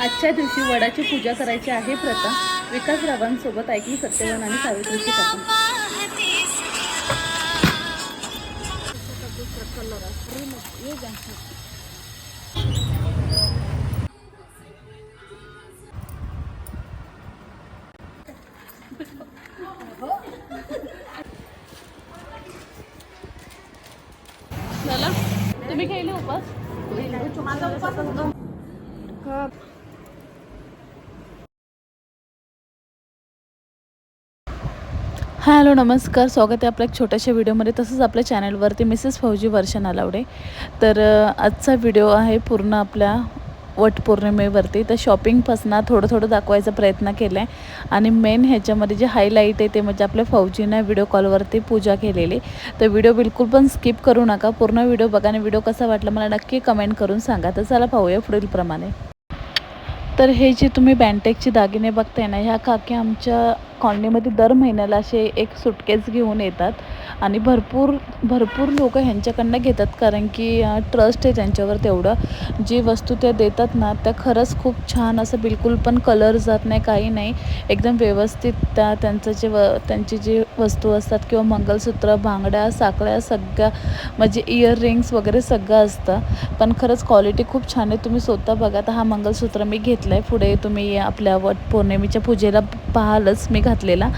आजच्या दिवशी वडाची पूजा करायची आहे प्रथा. विकास रावांसोबत ऐकली सत्यवान आणि सावित्रीची कथा. तुम्ही खेळले उपास? हॅलो नमस्कार. स्वागत आहे आपल्या एक छोट्याशा व्हिडिओमध्ये. तसंच आपल्या चॅनलवरती मिसेस फौजी वर्षा नालावडे. तर आजचा व्हिडिओ आहे पूर्ण आपल्या वटपौर्णिमेवरती तर शॉपिंगपासून थोडं थोडं दाखवायचा प्रयत्न केला आहे आणि मेन ह्याच्यामध्ये जे हायलाईट आहे ते म्हणजे आपल्या फौजीनं व्हिडिओ कॉलवरती पूजा केलेली. तर व्हिडिओ बिलकुल पण स्किप करू नका. पूर्ण व्हिडिओ बघा आणि व्हिडिओ कसा वाटला मला नक्की कमेंट करून सांगा. तर चला पाहूया पुढीलप्रमाणे तर हे जे तुम्ही बँटेकचे दागिने बघताय ना ह्या काकी आमच्या कॉलनीमध्ये दर महिन्याला असे एक सुटकेस घेऊन येतात. आणि भरपूर भरपूर लोक ह्यांच्याकडनं घेतात कारण की ट्रस्ट आहे त्यांच्यावर तेवढं. जी वस्तू त्या देतात ना त्या खरंच खूप छान असं बिलकुल पण कलर जात नाही काही नाही. एकदम व्यवस्थित त्या त्यांचं जे व त्यांची जी वस्तू असतात किंवा मंगलसूत्र भांगड्या साकळ्या सगळ्या म्हणजे इयररिंग्स वगैरे सगळं असतं. पण खरंच क्वालिटी खूप छान आहे. तुम्ही स्वतः बघा तर हा मंगलसूत्र मी घेतलं आहे पुढे तुम्ही आपल्या वट पौर्णिमेच्या पूजेला पाहालच मी घातलेला.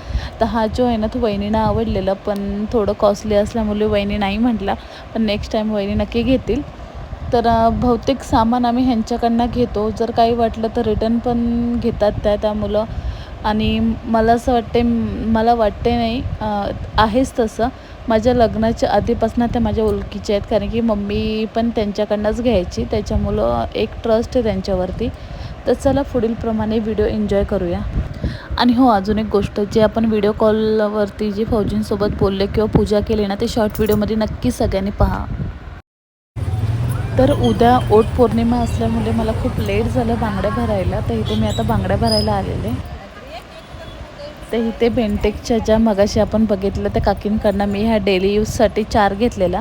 तर हा जो आहे ना तो वहिनीना आवडलेला पण थोडं कॉस्टली असल्यामुळे वहिनी नाही म्हटला. पण नेक्स्ट टाईम वहिनी नक्की घेतील. तर बहुतेक सामान आम्ही ह्यांच्याकडनं घेतो. जर काही वाटलं तर रिटर्न पण घेतात त्या त्या मुलं. आणि मला असं वाटते मला वाटते नाही आहेच तसं. माझ्या लग्नाच्या आधीपासून त्या माझ्या ओळखीच्या आहेत. कारण की मम्मी पण त्यांच्याकडनंच घ्यायची. त्याच्यामुळं एक ट्रस्ट आहे त्यांच्यावरती. तर चला पुढीलप्रमाणे व्हिडिओ एन्जॉय करूया. आणि हो अजून एक गोष्ट जे आपण व्हिडिओ कॉलवरती जे फौजींसोबत बोलले किंवा पूजा केली ना ते शॉर्ट व्हिडिओमध्ये नक्की सगळ्यांनी पहा. तर उद्या ओट पौर्णिमा असल्यामुळे मला खूप लेट झालं बांगड्या भरायला तर इथे मी आता बांगड्या भरायला आलेले. तर इथे बेंटेकच्या ज्या मगाशी आपण बघितलं त्या काकींकडनं मी ह्या डेली यूजसाठी चार घेतलेला.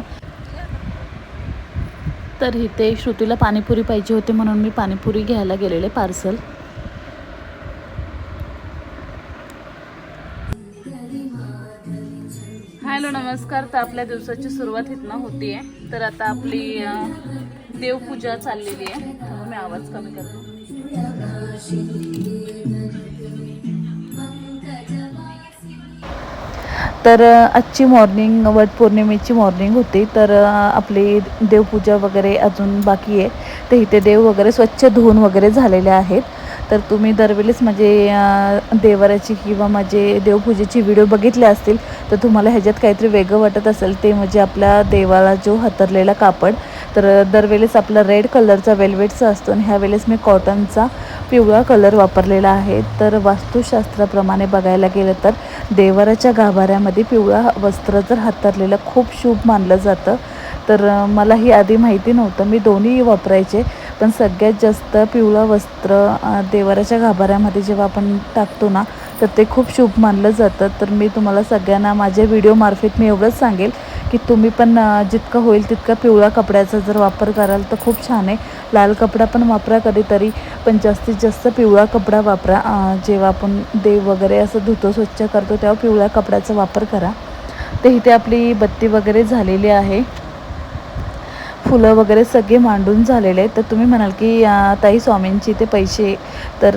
तर इथे श्रुतीला पाणीपुरी पाहिजे होती म्हणून मी पाणीपुरी घ्यायला गेलेले पार्सल हॅलो नमस्कार. तर आपल्या दिवसाची सुरुवात इथनं होती आहे तर आता आपली देवपूजा चाललेली आहे. मी आवाज कमी करतो. तर आजची मॉर्निंग वटपौर्णिमेची मॉर्निंग होती. तर आपली देवपूजा वगैरे अजून बाकी आहे. तर इथे देव वगैरे स्वच्छ धुवून वगैरे झालेले आहेत. तर तुम्ही दरवेळेस म्हणजे, माझे देवाराची किंवा माझे देवपूजेची व्हिडिओ बघितले असतील तर तुम्हाला ह्याच्यात काहीतरी वेगळं वाटत असेल ते म्हणजे आपल्या देवाला जो हातरलेला कापड. तर दरवेळेस आपला रेड कलरचा वेल्वेटचा असतो आणि ह्या वेळेस मी कॉटनचा पिवळा कलर वापरलेला आहे. तर वास्तुशास्त्राप्रमाणे बघायला गेलं तर देवाराच्या गाभाऱ्यामध्ये पिवळा वस्त्र जर हातरलेलं खूप शुभ मानलं जातं. तर मला ही आधी माहिती नव्हतं मी दोन्ही वापरायचे. पण सगळ्यात जास्त पिवळं वस्त्र देवाराच्या गाभाऱ्यामध्ये जेव्हा आपण टाकतो ना तर ते खूप शुभ मानलं जातं. तर मी तुम्हाला सगळ्यांना माझ्या व्हिडिओमार्फत मी एवढंच सांगेल की तुम्ही पण जितकं होईल तितका पिवळा कपड्याचा जर वापर कराल तर खूप छान आहे. लाल कपडा पण वापरा कधीतरी पण जास्तीत जास्त पिवळा कपडा वापरा. जेव्हा आपण देव वगैरे असं धुतो स्वच्छ करतो तेव्हा पिवळ्या कपड्याचा वापर करा. तर इथे आपली बत्ती वगैरे झालेली आहे. फुलं वगैरे सगळे मांडून झालेले आहेत. तर तुम्ही म्हणाल की ताई स्वामींची ते पैसे तर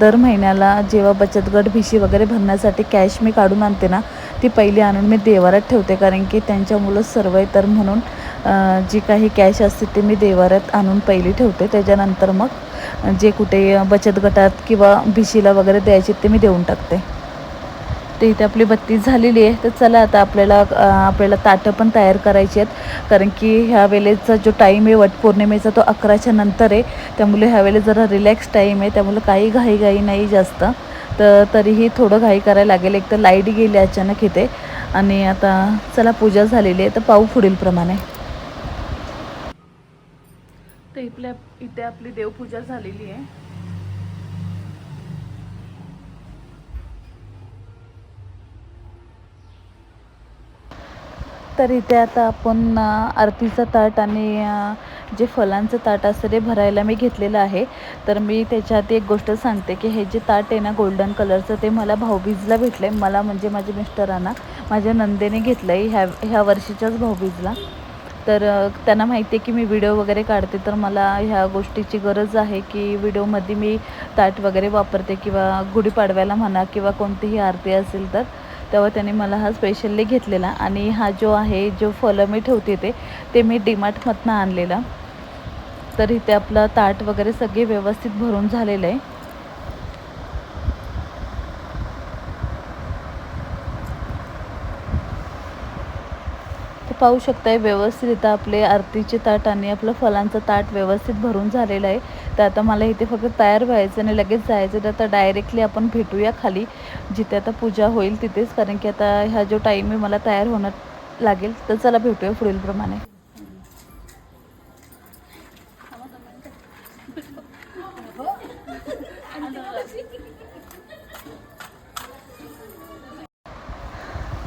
दर महिन्याला जेव्हा बचत गट भिशी वगैरे भरण्यासाठी कॅश मी काढून आणते ना ती पहिली आणून मी देवारात ठेवते. कारण की त्यांच्या मुलं सर्व आहे तर म्हणून जी काही कॅश असते ते मी देवारात आणून पहिली ठेवते. त्याच्यानंतर मग जे कुठे बचत गटात किंवा भिशीला वगैरे द्यायचे ते मी देऊन टाकते. तर इथे आपली बत्ती झालेली आहे. तर चला आता आपल्याला आपल्याला ताटं पण तयार करायची आहेत. कारण की ह्या वेळेचा जो टाईम आहे वटपौर्णिमेचा तो अकराच्या नंतर आहे. त्यामुळे ह्या वेळेस जरा रिलॅक्स टाईम आहे. त्यामुळे काही घाई घाई नाही जास्त. तर तरीही थोडं घाई करायला लागेल. एक तर लाइट गेली अचानक इथे. आणि आता चला पूजा झालेली आहे. तर पाऊ पुढील प्रमाणे. तर इथल्या इथे आपली देवपूजा झालेली आहे. तर इथे आता आपण आरतीचं आरतीचा ताट आणि जे फलांचं ताट असतं ते भरायला मी घेतलेलं आहे. तर मी त्याच्यात एक गोष्ट सांगते की हे जे ताट आहे ना गोल्डन कलरचं ते मला भाऊबीजला भेटलं आहे मला म्हणजे माझ्या मिस्टरांना माझ्या नंदेने घेतलं आहे ह्या ह्या वर्षीच्याच भाऊबीजला. तर त्यांना माहिती आहे की मी व्हिडिओ वगैरे काढते तर मला ह्या गोष्टीची गरज आहे की व्हिडिओमध्ये मी ताट वगैरे वापरते किंवा गुढीपाडव्याला म्हणा किंवा कोणतीही आरती असेल तर. तेव्हा त्यांनी मला हा स्पेशली घेतलेला आणि हा जो आहे जो फलं मी ठेवते ते ते मी डीमार्टमधनं आणलेला. तर इथे आपलं ताट वगैरे सगळे व्यवस्थित भरून झालेलं आहे. तर पाहू शकताय व्यवस्थित इथं आपले आरतीचे ताट आणि आपलं फलांचं ताट व्यवस्थित भरून झालेलं आहे. तर आता मला इथे फक्त तयार व्हायचं आणि लगेच जायचं तर आता डायरेक्टली आपण भेटूया खाली. जिथे आता पूजा होईल तिथेच कारण की आता ह्या जो टाईम आहे मला तयार होणं लागेल. तर चला भेटूया पुढीलप्रमाणे.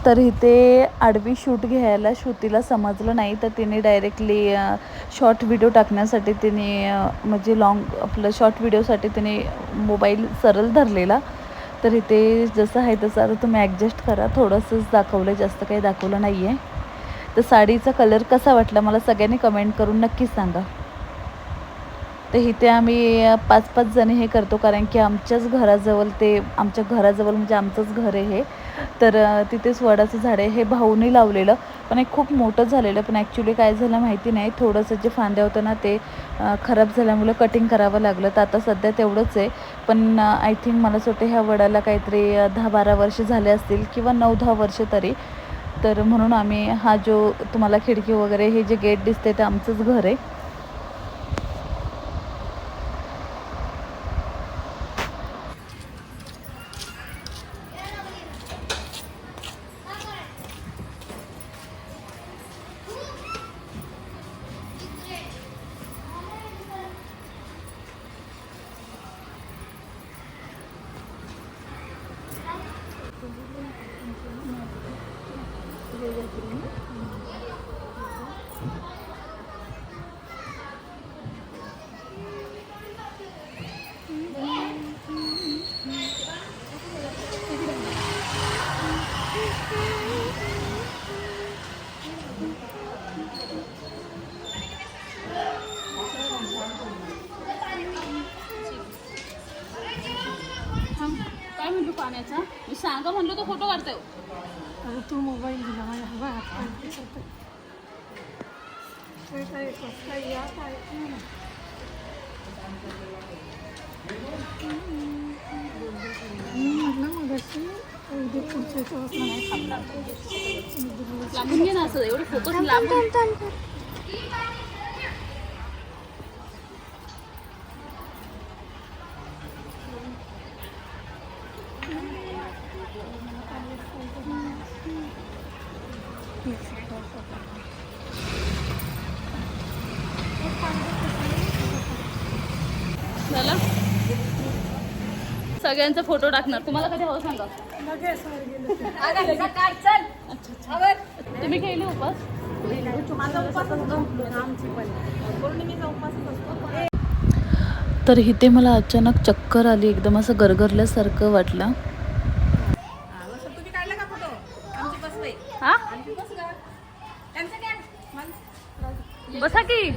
तर इथे आडवी शूट घ्यायला श्रुतीला समजलं नाही तर तिने डायरेक्टली शॉर्ट व्हिडिओ टाकण्यासाठी तिने म्हणजे लॉंग आपलं शॉर्ट व्हिडिओसाठी तिने मोबाईल सरळ धरलेला. तर इथे जसं आहे तसं आता तुम्ही ॲडजस्ट करा. थोडंसंच दाखवलं जास्त काही दाखवलं नाही आहे तर साडीचा कलर कसा वाटला मला सगळ्यांनी कमेंट करून नक्कीच सांगा. तर इथे आम्ही पाच पाच जणी हे करतो कारण की आमच्याच घराजवळ ते आमच्या घराजवळ म्हणजे आमचंच घर आहे हे. तर तिथेच वडाचं झाड आहे. हे भाऊनी लावलेलं. पण हे खूप मोठं झालेलं पण ॲक्च्युली काय झालं माहिती नाही. थोडंसं जे फांद्या होतं ना ते खराब झाल्यामुळे कटिंग करावं लागलं. तर आता सध्या तेवढंच आहे. पण आय थिंक मला असं वाटतं ह्या वडाला काहीतरी दहा बारा वर्ष झाले असतील किंवा नऊ दहा वर्ष तरी. तर म्हणून आम्ही हा जो तुम्हाला खिडकी वगैरे हे जे गेट दिसते ते आमचंच घर आहे. काय म्हणतो पाण्याचा? मी सांगा म्हणलो तो फोटो काढतोय. आता तू मोबाईल दिला माझ्या हवा हात काय काय कसं काय या काय नाही. मी म्हटलं मगाशी उद्या पुढच्या याच्यावर नाही थांबणार. लांबून घे ना असं एवढं फोकस लांबून झालं सगळ्यांचा फोटो टाकणार. तुम्हाला कधी हवं सांगा. तुम्ही खेळले उपास? तर इथे मला अचानक चक्कर आली. एकदम असं गरगरल्यासारखं वाटलं. हा? बसा की.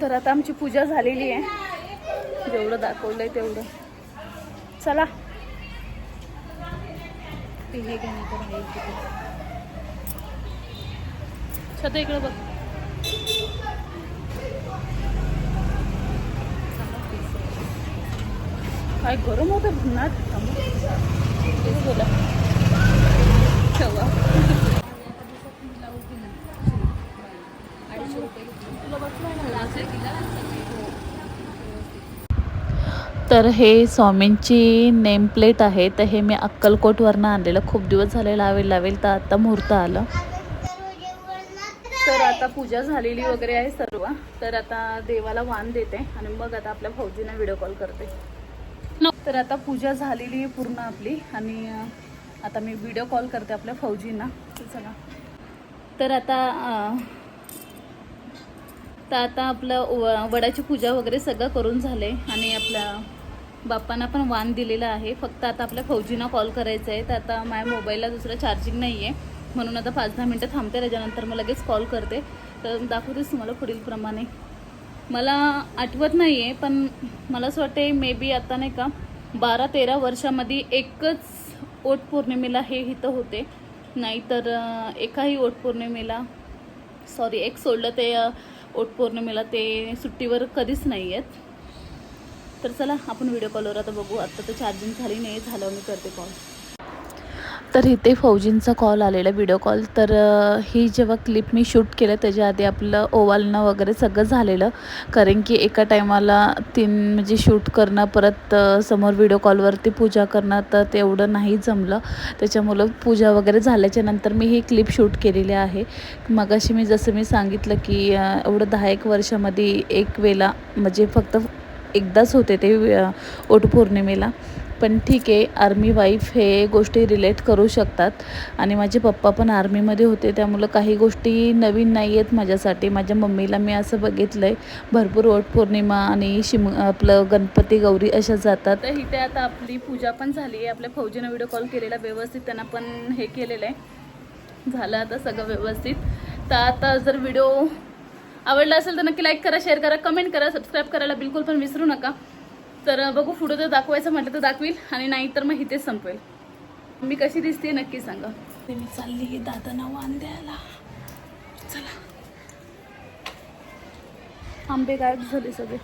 तर आता आमची पूजा झालेली आहे. जेवढं दाखवलंय तेवढं. चला. छता इकडं बघ. काय गरम होतं भन्नाट तेच बोला. ठेवा. तर हे स्वामींची नेमप्लेट आहे. तर हे मी अक्कलकोटवरनं आणलेलं. खूप दिवस झाले लावेल लावेल. तर आता मुहूर्त आलं. तर आता पूजा झालेली वगैरे आहे सर्व. तर आता देवाला वाण देते आणि मग आता आपल्या फौजीना व्हिडिओ कॉल करते. तर आता पूजा झालेली आहे पूर्ण आपली आणि आता मी व्हिडिओ कॉल करते आपल्या फौजींना चला. तर आता तर आता आपलं व- वडाची पूजा वगैरे सगळं करून झाले आणि आपल्या बाप्पांना पण वान दिलेलं आहे. फक्त आता आपल्या फौजींना कॉल करायचा आहे. तर आता माझ्या मोबाईलला दुसरं चार्जिंग नाही आहे म्हणून आता पाच दहा मिनटं थांबते. त्याच्यानंतर मग लगेच कॉल करते. तर दाखवतेच तुम्हाला पुढील प्रमाणे. मला आठवत नाही आहे पण मला असं वाटते मे बी आता नाही का बारा तेरा वर्षामध्ये एकच ओट पौर्णिमेला हे इथं होते. नाहीतर एकाही ओट पौर्णिमेला सॉरी एक सोडलं ते अं, ओट पौर्णिमेला ते सुट्टीवर कधीच नाही आहेत तर चला आपण व्हिडिओ कॉलवर आता बघू. आता तर चार्जिंग झाली नाही झालं मी करते कॉल तर इथे फौजींचा कॉल आलेला व्हिडिओ कॉल तर ही जेव्हा क्लिप मी शूट केलं त्याच्या आधी आपलं ओवालणं वगैरे सगळं झालेलं. कारण की एका टायमाला तीन म्हणजे शूट करणं परत समोर व्हिडिओ कॉलवरती पूजा करणं तर तेवढं नाही जमलं. त्याच्यामुळं पूजा वगैरे झाल्याच्यानंतर मी ही क्लिप शूट केलेली आहे. मगाशी मी जसं मी सांगितलं की एवढं दहा एक वर्षामध्ये एक वेळा म्हणजे फक्त एकदाच होते ते अ, वटपौर्णिमेला. पण ठीक आहे आर्मी वाईफ हे गोष्टी रिलेट करू शकतात. आणि माझे पप्पा पण आर्मीमध्ये होते त्यामुळं काही गोष्टी नवीन नाही आहेत माझ्यासाठी. माझ्या मम्मीला मी असं बघितलं आहे भरपूर वटपौर्णिमा आणि शिम आपलं गणपती गौरी अशा जातात. तर इथे आता आपली पूजा पण झाली आहे. आपल्या फौजीनं व्हिडिओ कॉल केलेला व्यवस्थित त्यांना पण हे केलेलं आहे. झालं आता सगळं व्यवस्थित. तर आता जर व्हिडिओ आवडला असेल तर नक्की लाईक करा शेअर करा कमेंट करा सबस्क्राईब करायला बिलकुल पण विसरू नका. तर बघू पुढं जर दाखवायचं म्हटलं तर दाखवील आणि नाही तर मग इथेच संपवेल मी कशी दिसते नक्की सांगा. मी चालली दादांना वाण द्यायला. आंबे गायब झाले सगळे.